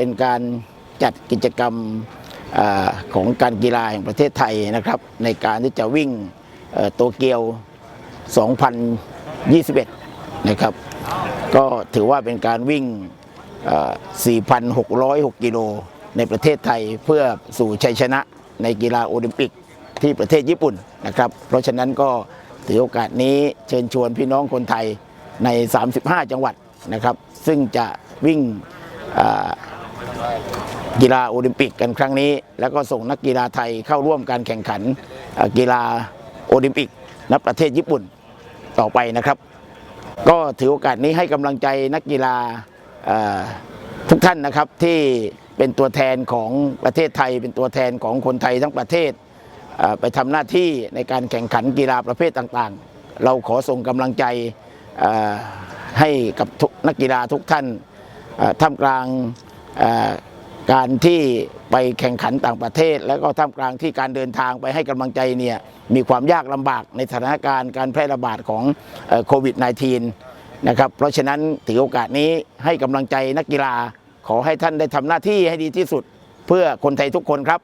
เป็นการจัดกิจกรรมอของการกีฬาแห่งประเทศไทยนะครับ ในการที่จะวิ่งโตเกียว 2021 นะครับ ก็ถือว่าเป็นการวิ่ง 4,606 กิโลในประเทศไทยเพื่อสู่ชัยชนะในกีฬาโอลิมปิกที่ประเทศญี่ปุ่นนะครับ เพราะฉะนั้นก็ถือโอกาสนี้เชิญชวนพี่น้องคนไทยใน 35 จังหวัดนะครับ ซึ่งจะวิ่ง กีฬาโอลิมปิกกันครั้งนี้ แล้วก็ส่งนักกีฬาไทยเข้าร่วมการแข่งขันกีฬาโอลิมปิกณประเทศญี่ปุ่นต่อไปนะครับ ก็ถือโอกาสนี้ให้กำลังใจนักกีฬาทุกท่านนะครับที่เป็นตัวแทนของประเทศไทย เป็นตัวแทนของคนไทยทั้งประเทศไปทำหน้าที่ในการแข่งขันกีฬาประเภทต่างๆ เราขอส่งกำลังใจให้กับนักกีฬาทุกท่านท่ามกลาง การที่ไปแข่งขันต่างประเทศ แล้วก็ท่ามกลางที่การเดินทางไปให้กำลังใจเนี่ยมีความยากลำบากในสถานการณ์การแพร่ระบาดของโควิด -19 นะครับเพราะฉะนั้นถือโอกาสนี้ให้กำลังใจนักกีฬาขอให้ท่านได้ทำหน้าที่ให้ดีที่สุดเพื่อคนไทยทุกคนครับ